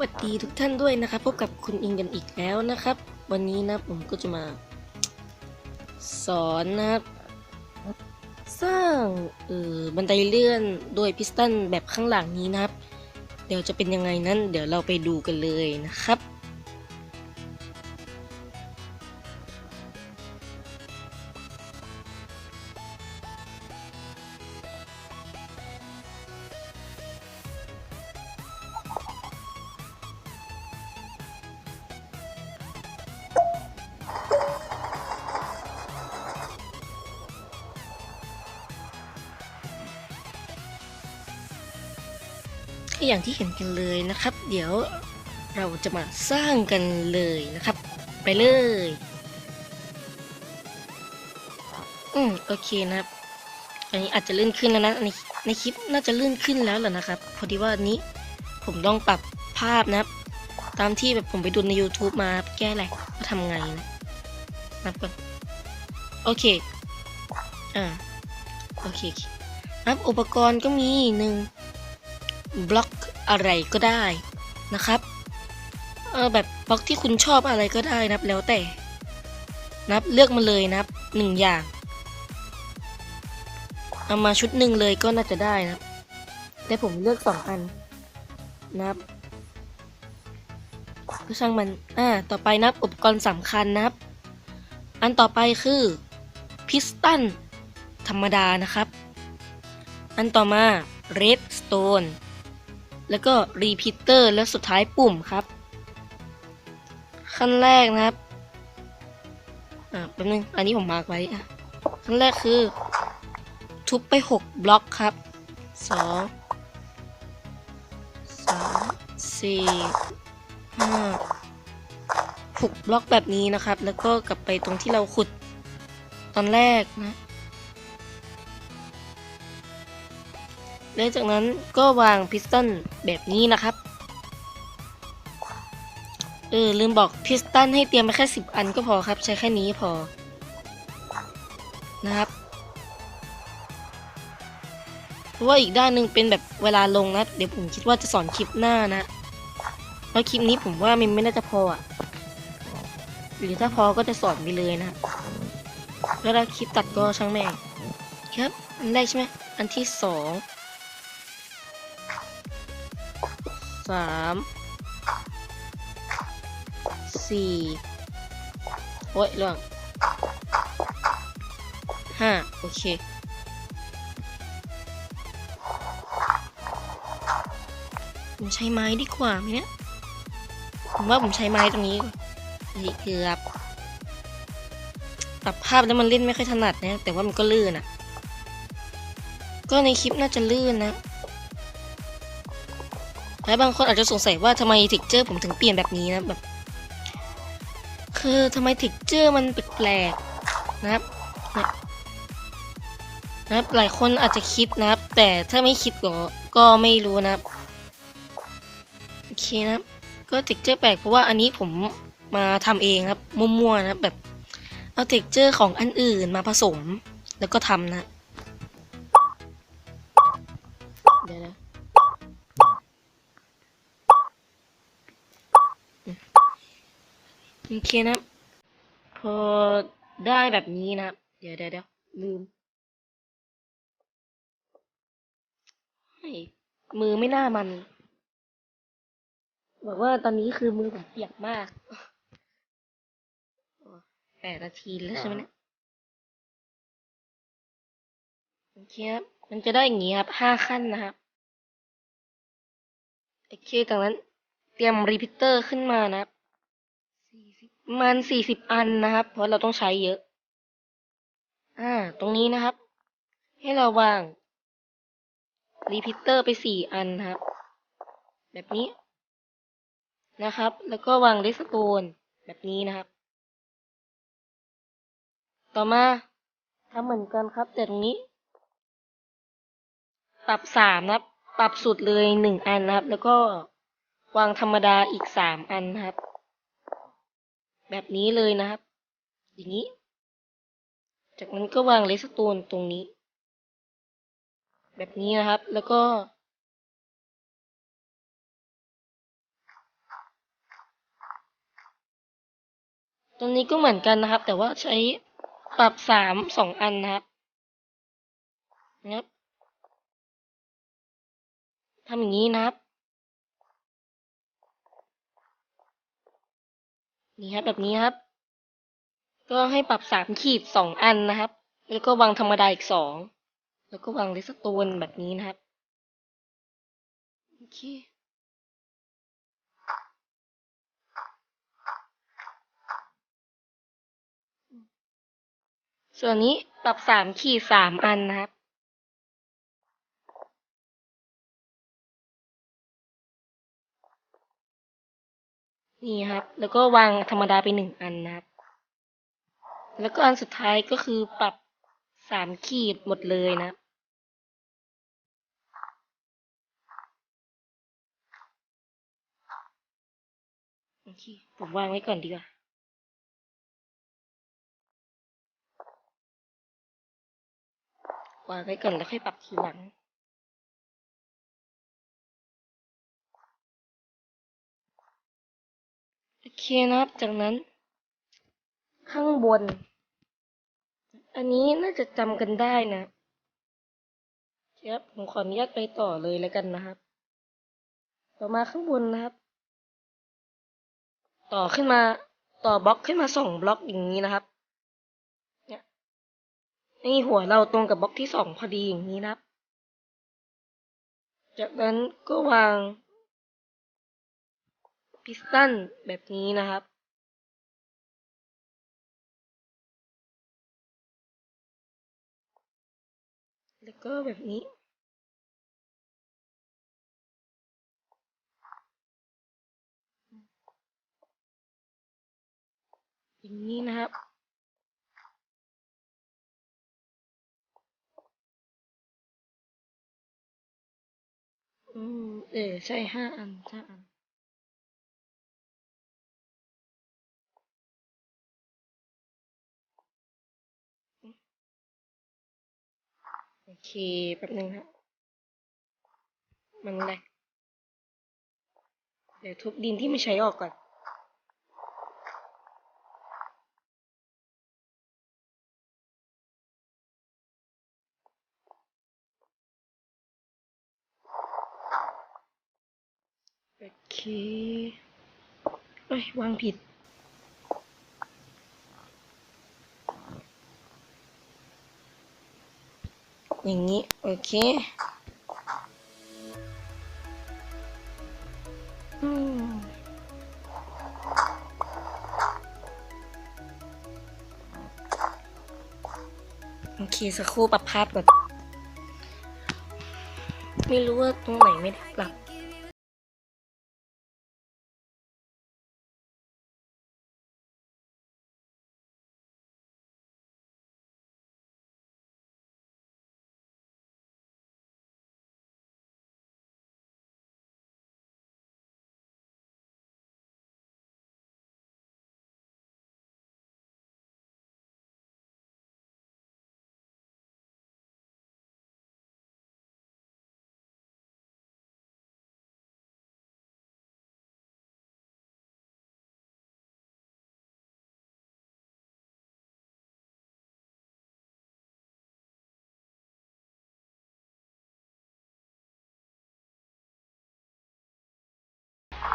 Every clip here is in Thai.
วัสดีทุกท่านด้วยนะครับ พบกับคุณอิงกันอีกแล้วนะครับ วันนี้นะผมก็จะมา สอนนะครับ สร้างเออบันไดเลื่อนโดยพิสตันแบบข้างหลังนี้นะครับ เดี๋ยวจะเป็นยังไงนั้น เดี๋ยวเราไปดูกันเลยนะครับ ก็อย่างที่เห็นกันเลยนะครับ เดี๋ยวเราจะมาสร้างกันเลยนะครับ ไปเลย อืมโอเคนะครับ อันนี้อาจจะลื่นขึ้นแล้วนะในในคลิปน่าจะลื่นขึ้นแล้วแหละนะครับ พอดีว่านี้ผมต้องปรับภาพนะครับ ตามที่แบบผมไปดูใน YouTube มาแก้อะไรว่าทำไงนะนับก่อนโอเค อ่า โอเคครับอุปกรณ์ก็มีหนึ่ง บล็อกอะไรก็ได้นะครับ เออแบบบล็อกที่คุณชอบอะไรก็ได้นะครับแล้วแต่นับเลือกมาเลยนะครับหนึ่งอย่าง เอามาชุดหนึ่งเลยก็น่าจะได้นับแต่ผมเลือกสองอันนะครับก็ช่างมัน อ่า ต่อไปนับอุปกรณ์สำคัญนะครับ อันต่อไปคือ พิสตันธรรมดานะครับ อันต่อมา redstone แล้วก็ repeater และสุดท้ายปุ่มครับ ขั้นแรกนะครับ อ่าแป๊บนึง อันนี้ผมมาร์กไว้อะขั้นแรกคือ ทุบไป 6 บล็อกครับ2 3 4 5 6 บล็อกแบบนี้นะครับ แล้วก็กลับไปตรงที่เราขุดตอนแรกนะ และจากนั้นก็วางพิสตันแบบนี้นะครับ เออลืมบอกพิสตันให้เตรียมมาแค่ 10 อันก็พอครับ ใช้แค่นี้พอ นะครับเพราะว่าอีกด้านหนึ่งเป็นแบบเวลาลงนะ เดี๋ยวผมคิดว่าจะสอนคลิปหน้านะเพราะคลิปนี้ผมว่ามันไม่น่าจะพออะหรือถ้าพอก็จะสอนไปเลยนะแล้วคลิปตัดก็ช่างแม่งครับ อันแรกใช่ไหม อันที่สอง สามสี่โอ้ยล่วงห้าโอเคผมใช้ไม้ดีกว่าไหมเนี่ยผมว่าผมใช้ไม้ตรงนี้เฮ้ยเกือบปรับภาพแล้วมันเล่นไม่ค่อยถนัดนะ แต่ว่ามันก็ลื่นอะ ก็ในคลิปน่าจะลื่นนะ และบางคนอาจจะสงสัยว่าทำไมทิกเจอร์ผมถึงเปลี่ยนแบบนี้นะแบบ คือทำไมทิกเจอร์มันแปลกๆนะครับนะครับหลายคนอาจจะคิดนะครับ แต่ถ้าไม่คิดก็ก็ไม่รู้นะครับโอเคนะครับก็ทิกเจอร์แปลกเพราะว่าอันนี้ผมมาทำเองครับมั่วๆนะครับแบบเอาทิกเจอร์ของอันอื่นมาผสม แล้วก็ทำนะ โอเคนะ พอได้แบบนี้นะครับเดี๋ยวเดี๋ยวเดี๋ยวลืมเฮ้ยมือไม่น่ามัน บอกว่าตอนนี้คือมือผมเปียกมากโอ้แปดนาทีแล้วใช่ไหมเนี่ยโอเคครับมันจะได้อย่างนี้ครับห้าขั้นนะครับโอเคจากนั้น เตรียมรีพิเตอร์ขึ้นมานะครับประ มาณสี่สิบอันนะครับ เพราะเราต้องใช้เยอะ อ่า ตรงนี้นะครับ ให้เราวางรีพิเตอร์ไปสี่อันนะครับ แบบนี้นะครับ แล้วก็วางเรสโตนแบบนี้นะครับ ต่อมาทำเหมือนกันครับ แต่ตรงนี้ ปรับสามนะครับ ปรับสุดเลยหนึ่งอันนะครับ แล้วก็วางธรรมดาอีกสามอันนะครับ แบบนี้เลยนะครับ อย่างนี้ จากนั้นก็วางเลสโตนตรงนี้ แบบนี้นะครับ แล้วก็ ตรงนี้ก็เหมือนกันนะครับ แต่ว่าใช้ปรับสามสองอันนะครับนะครับทำอย่างนี้นะครับ นี่ครับแบบนี้ครับ ก็ให้ปรับสามขีดสองอันนะครับ แล้วก็วางธรรมดาอีกสองแล้วก็วางเลสโตนแบบนี้นะครับโอเคส่วนนี้ปรับสามขีดสามอันนะครับ นี่ครับ แล้วก็วางธรรมดาไปหนึ่งอันนะครับ แล้วก็อันสุดท้ายก็คือปรับสามขีดหมดเลยนะ โอเค ผมวางไว้ก่อนดีกว่าวางไว้ก่อนแล้วค่อยปรับทีหลัง เคนะครับ จากนั้น ข้างบน อันนี้น่าจะจำกันได้นะเดี๋ยวผมขออนุญาตไปต่อเลยแล้วกันนะครับ ต่อมาข้างบนนะครับ ต่อขึ้นมาต่อบล็อกขึ้นมาสองบล็อกอย่างนี้นะครับ เนี่ยนี่หัวเราตรงกับบล็อกที่สองพอดีอย่างนี้นะครับ จากนั้นก็วาง พิสตันแบบนี้นะครับแล้วก็แบบนี้ อย่างนี้นะครับ อืม เออใช่ห้าอันห้าอัน อเคแป๊บนึงครับมันแหลกเดี๋ยวทุบดินที่ไม่ใช้ออกก่อน โอเค เอ้ย วางผิด อย่างนี้ โอเคโอเค สักครู่ปรับภาพก่อน ไม่รู้ว่าตรงไหนไม่ได้ปรับ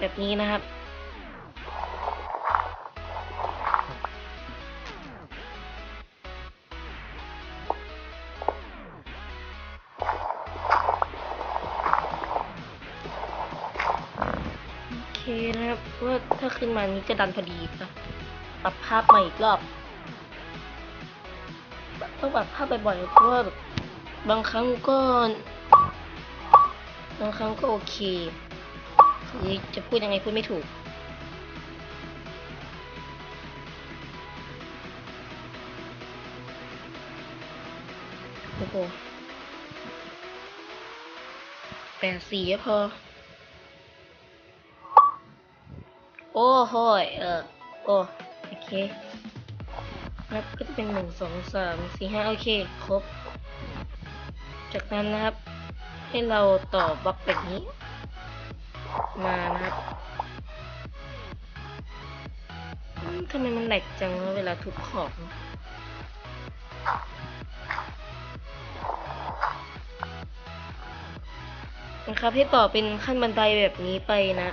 แบบนี้นะครับ โอเคนะครับว่าถ้าขึ้นมานี้จะดันพอดีนะปรับภาพใหม่อีกรอบ ต้องปรับภาพบ่อยๆเพราะว่าบางครั้งก็ บางครั้งก็โอเค จะพูดยังไงพูดไม่ถูก โอ้โหแปดสีก็พอ โอ้โหเออ โอ้ โอเคครับก็จะเป็นหนึ่งสองสามสี่ห้าโอเค ครบ จากนั้นนะครับ ให้เราต่อบล็อกแบบนี้ มานะครับทำไมมันแหลกจังวะเวลาทุบของนะครับให้ต่อเป็นขั้นบันไดแบบนี้ไปนะ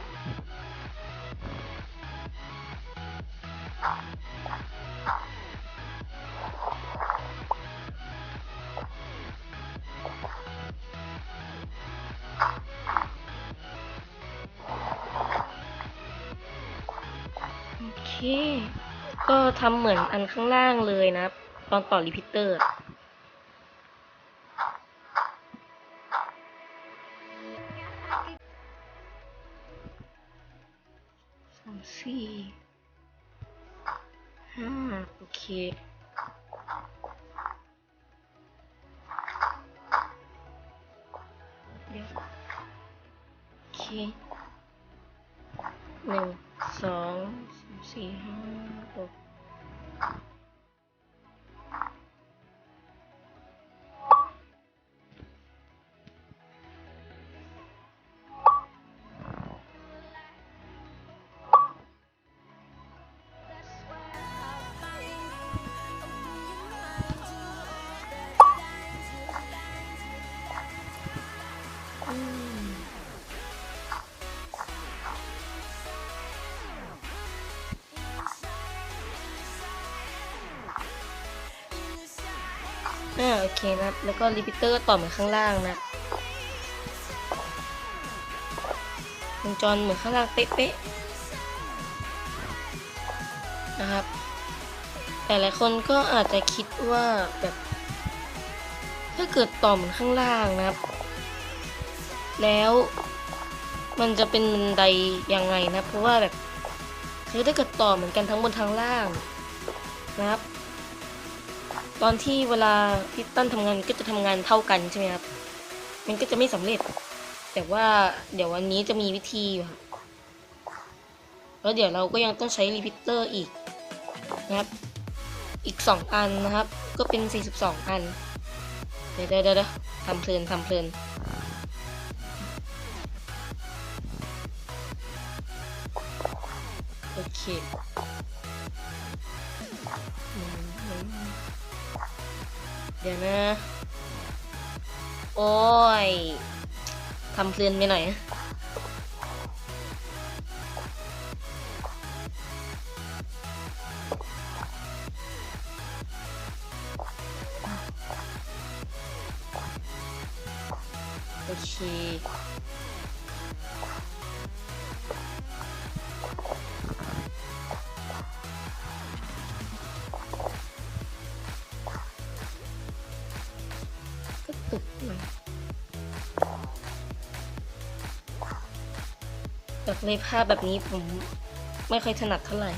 ทำเหมือนอันข้างล่างเลยนะ ตอนต่อรีพิเตอร์สามสี่ห้าโอเคโอเคหนึ่งสองสามสี่ห้า โอเคนะแล้วก็รีพิเตอร์ต่อเหมือนข้างล่างนะวงจรเหมือนข้างล่างเป๊ะๆนะครับ แต่หลายคนก็อาจจะคิดว่าแบบถ้าเกิดต่อเหมือนข้างล่างนะครับ แล้วมันจะเป็นบันไดยังไงนะเพราะว่าแบบคือถ้าเกิดต่อเหมือนกันทั้งบนทั้งล่างนะครับ อนที่เวลาพิสตันทำงานก็จะทำงานเท่ากันใช่ไหมครับ มันก็จะไม่สำเร็จ แต่ว่าเดี๋ยววันนี้จะมีวิธีอยู่ครับแล้วเดี๋ยวเราก็ยังต้องใช้รีพิเตอร์อีกนะครับ อีก 2 อันนะครับ ก็เป็น 42 อัน เดี๋ยวเดี๋ยวเดี๋ยวทำเพลินทำเพลิน เดี๋ยวนะ โอ้ยทำเคลินไปหน่อยโอเค ในภาพแบบนี้ผมไม่ค่อยถนัดเท่าไหร่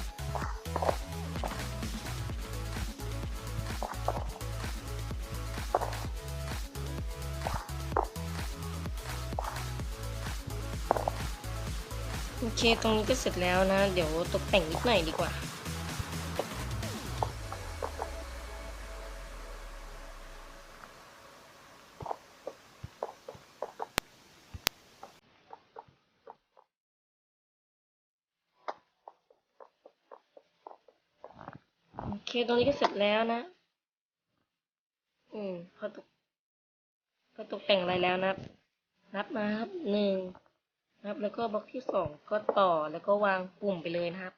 โอเค ตรงนี้ก็เสร็จแล้วนะ เดี๋ยวตกแต่งนิดหน่อยดีกว่า ตรงนี้ก็เสร็จแล้วนะ อืม พอตกพอตกแต่งอะไรแล้วนะนับมาครับหนึ่งนะครับ แล้วก็บล็อกที่สองก็ต่อแล้วก็วางปุ่มไปเลยนะครับ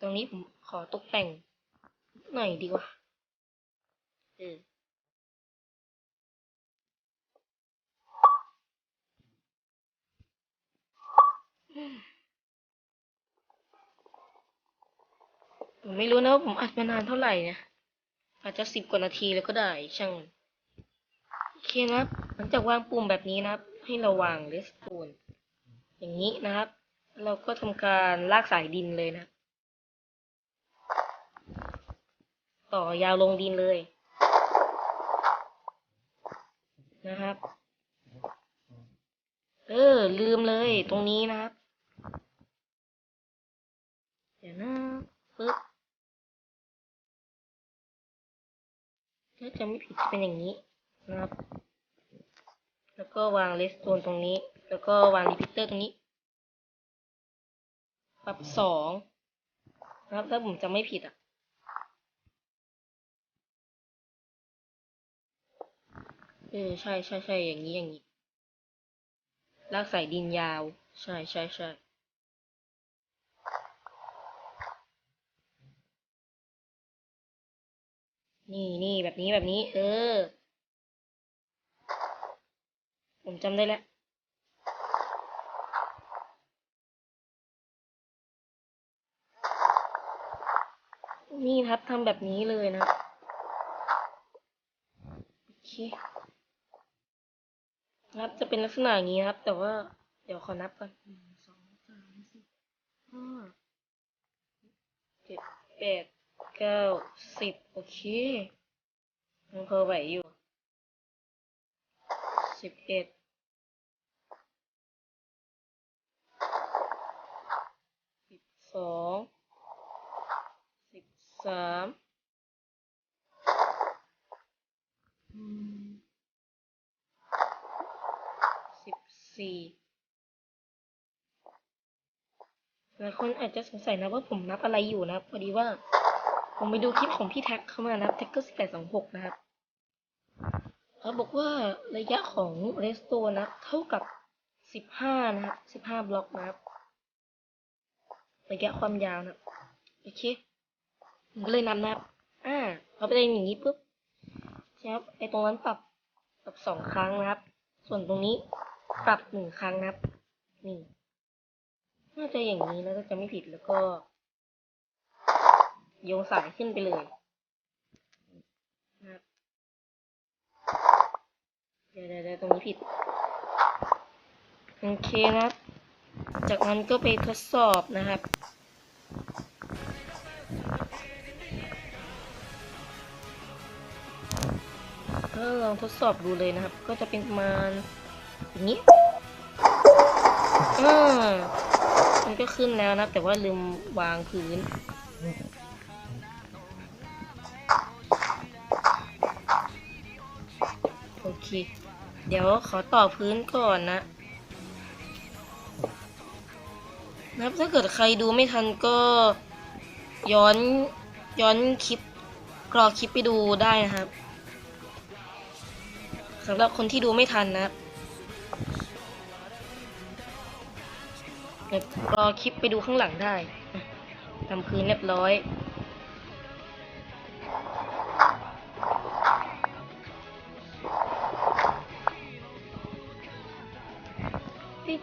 ตรงนี้ผมขอตกแต่งหน่อยดีกว่า เออ ผมไม่รู้นะว่าผมอัดมานานเท่าไหร่เนี่ยอาจจะสิบกว่านาทีแล้วก็ได้ช่างโอเคนะครับหลังจากวางปุ่มแบบนี้นะครับ ให้เราวางเลสโตนอย่างนี้นะครับ เราก็ทำการลากสายดินเลยนะ ต่อยาวลงดินเลย นะครับ เออ ลืมเลยตรงนี้นะครับ เดี๋ยวนะปึ๊บ ถ้าจะไม่ผิดจะเป็นอย่างนี้นะครับ แล้วก็วางเลสโตนตรงนี้ แล้วก็วางรีพิเตอร์ตรงนี้ ปรับสองนะครับถ้าผมจำไม่ผิดอะเออใช่ใช่ใช่อย่างนี้อย่างนี้ลากสายดินยาว ใช่ใช่ใช่ นี่นี่แบบนี้แบบนี้ เออ ผมจำได้แล้วนี่ครับทำแบบนี้เลยนะ โอเคครับจะเป็นลักษณะอย่างนี้ครับ แต่ว่าเดี๋ยวขอนับก่อนหนึ่งสองสามสี่ห้าเจ็ดแปด เก้าสิบโอเคยังพอไหวอยู่สิบเอ็ดสิบสองสิบสามอืมสิบสี่หลายคนอาจจะสงสัยนะว่าผมนับอะไรอยู่นะ พอดีว่า ผมไปดูคลิปของพี่แท็กเข้ามานะครับแท็กเกอร์สิบแปดสองหกนะครับเขาบอกว่าระยะของเรสโตนะเท่ากับสิบห้านะครับสิบห้าบล็อกนะครับระยะความยาวนะโอเคผมก็เลยนับนะครับ อ่าพอไปได้อย่างนี้ปุ๊บใช่ครับไอตรงนั้นปรับปรับสองครั้งนะครับ ส่วนตรงนี้ปรับหนึ่งครั้งนะครับนี่น่าจะอย่างนี้แล้วถ้าจะไม่ผิดแล้วก็ โยงสายขึ้นไปเลยนะเดี๋ยวเดี๋ยวเดี๋ยวตรงนี้ผิด โอเคนะครับ จากนั้นก็ไปทดสอบนะครับก็ลองทดสอบดูเลยนะครับ ก็จะเป็นประมาณอย่างนี้อ่ามันก็ขึ้นแล้วนะ แต่ว่าลืมวางพื้น เค เดี๋ยวขอต่อพื้นก่อนนะนะครับถ้าเกิดใครดูไม่ทันก็ย้อนย้อนคลิปกรอคลิปไปดูได้นะครับสำหรับคนที่ดูไม่ทันนะครับรอคลิปไปดูข้างหลังได้ทำพื้นเรียบร้อย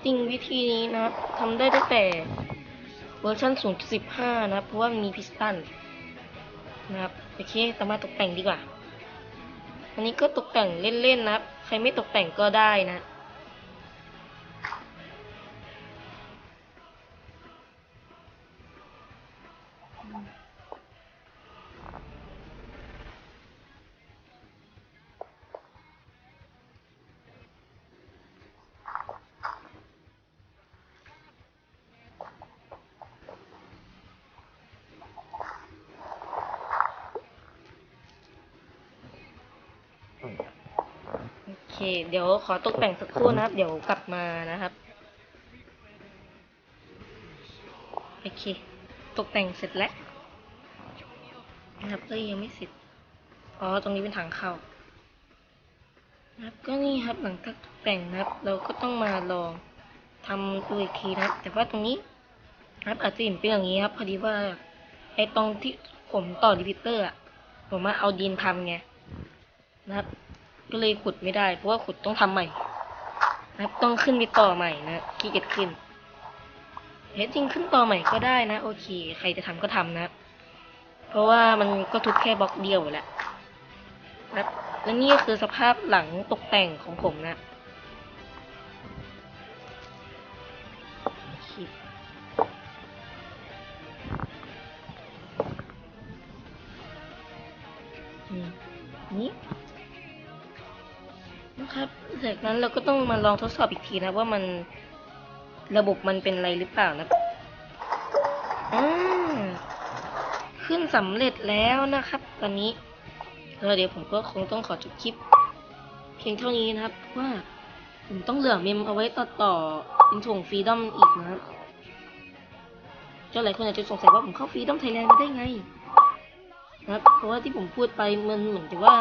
จริงวิธีนี้นะครับทำได้ตั้งแต่เวอร์ชัน0.15 นะครับ เพราะว่ามันมีพิสตันนะครับโอเคสามารถตกแต่งดีกว่า อันนี้ก็ตกแต่งเล่นๆนะครับ ใครไม่ตกแต่งก็ได้นะโอเเดี๋ยวขอตกแต่งสักครู่นะครับ เดี๋ยวกลับมานะครับ โอเค ตกแต่งเสร็จแล้วนะครับเอ้ยยังไม่เสร็จ อ๋อ ตรงนี้เป็นทางเข้านะครับ ก็นี่ครับหลังจากตกแต่งนะครับ เราก็ต้องมาลองทำดูอีกทีนะครับ แต่ว่าตรงนี้นะครับอาจจะเห็นเป็นอย่างนี้ครับ พอดีว่าไอ้ตรงที่ผมต่อรีพิเตอร์อะผมมาเอาดินทำไงนะครับ ก็เลยขุดไม่ได้ เพราะว่าขุดต้องทำใหม่นะครับต้องขึ้นไปต่อใหม่นะขี้เกียจขึ้นเฮ้จริงขึ้นต่อใหม่ก็ได้นะ โอเค ใครจะทำก็ทำนะ เพราะว่ามันก็ทุบแค่บล็อกเดียวแหละนะและนี่ก็คือสภาพหลังตกแต่งของผมนะนี่ นะครับจากนั้นเราก็ต้องมาลองทดสอบอีกทีนะว่ามันระบบมันเป็นอะไรหรือเปล่านะขึ้นสำเร็จแล้วนะครับ ตอนนี้แล้วเดี๋ยวผมก็คงต้องขอจบคลิป เพียงเท่านี้นะครับว่าผมต้องเหลือเมมเอาไว้ต่อต่อเป็นถ่วงฟรีดอมอีกนะครับก็หลายคนอาจจะสงสัยว่าผมเข้าฟรีดอมไทยแลนด์มาได้ไงนะครับเพราะว่าที่ผมพูดไปมันเหมือนกับว่า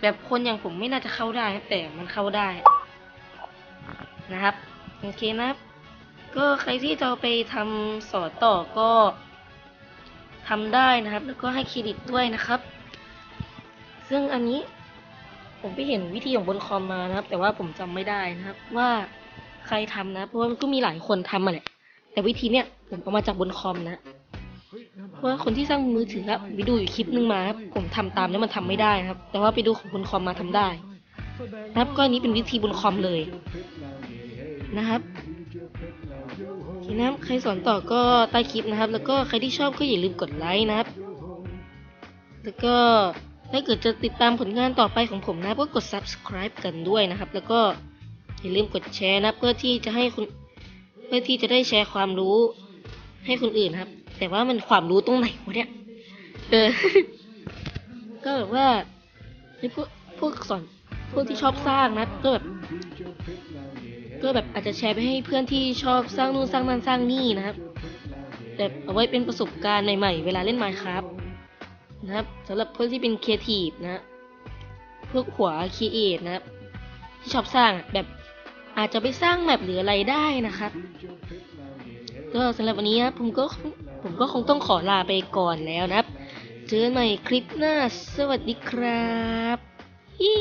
แบบคนอย่างผมไม่น่าจะเข้าได้แต่มันเข้าได้ นะครับโอเคนะครับ ก็ใครที่จะไปทำสอนต่อก็ทำได้นะครับ แล้วก็ให้เครดิตด้วยนะครับ ซึ่งอันนี้ผมไปเห็นวิธีของบนคอมมานะครับ แต่ว่าผมจำไม่ได้นะครับ ว่าใครทำนะ เพราะว่ามันก็มีหลายคนทำมาแหละ แต่วิธีเนี้ยผมเอามาจากบนคอมนะเพราะว่าคนที่สร้างมือถือครับไปดูอยู่คลิปนึงมาครับ ผมทำตามแล้วมันทำไม่ได้นะครับ แต่ว่าไปดูของบนคอมมาทำได้ นะครับก็อันนี้เป็นวิธีบนคอมเลยนะครับทีนี้ใครสอนต่อก็ใต้คลิปนะครับ แล้วก็ใครที่ชอบก็อย่าลืมกดไลค์นะครับ แล้วก็ถ้าเกิดจะติดตามผลงานต่อไปของผมนะก็กด subscribe กันด้วยนะครับ แล้วก็อย่าลืมกดแชร์นะเพื่อที่จะให้คุณเพื่อที่จะได้แชร์ความรู้ให้คนอื่นนะครับ แต่ว่ามันความรู้ตรงไหนวะเนี่ย เออ ก็แบบว่าไอ้พวกพวกสอนพวกที่ชอบสร้างนะก็แบบก็แบบอาจจะแชร์ไปให้เพื่อนที่ชอบสร้างนู่นสร้างนั่นสร้างนี่นะครับแบบเอาไว้เป็นประสบการณ์ใหม่ๆ เวลาเล่น Minecraft นะครับสำหรับเพื่อนที่เป็นครีเอทีฟนะพวกหัวครีเอทนะครับ ที่ชอบสร้างแบบอาจจะไปสร้างแมปหรืออะไรได้นะครับ ก็สำหรับวันนี้นะผมก็ผมก็คงต้องขอลาไปก่อนแล้วนะครับ เจอกันใหม่คลิปหน้า สวัสดีครับฮี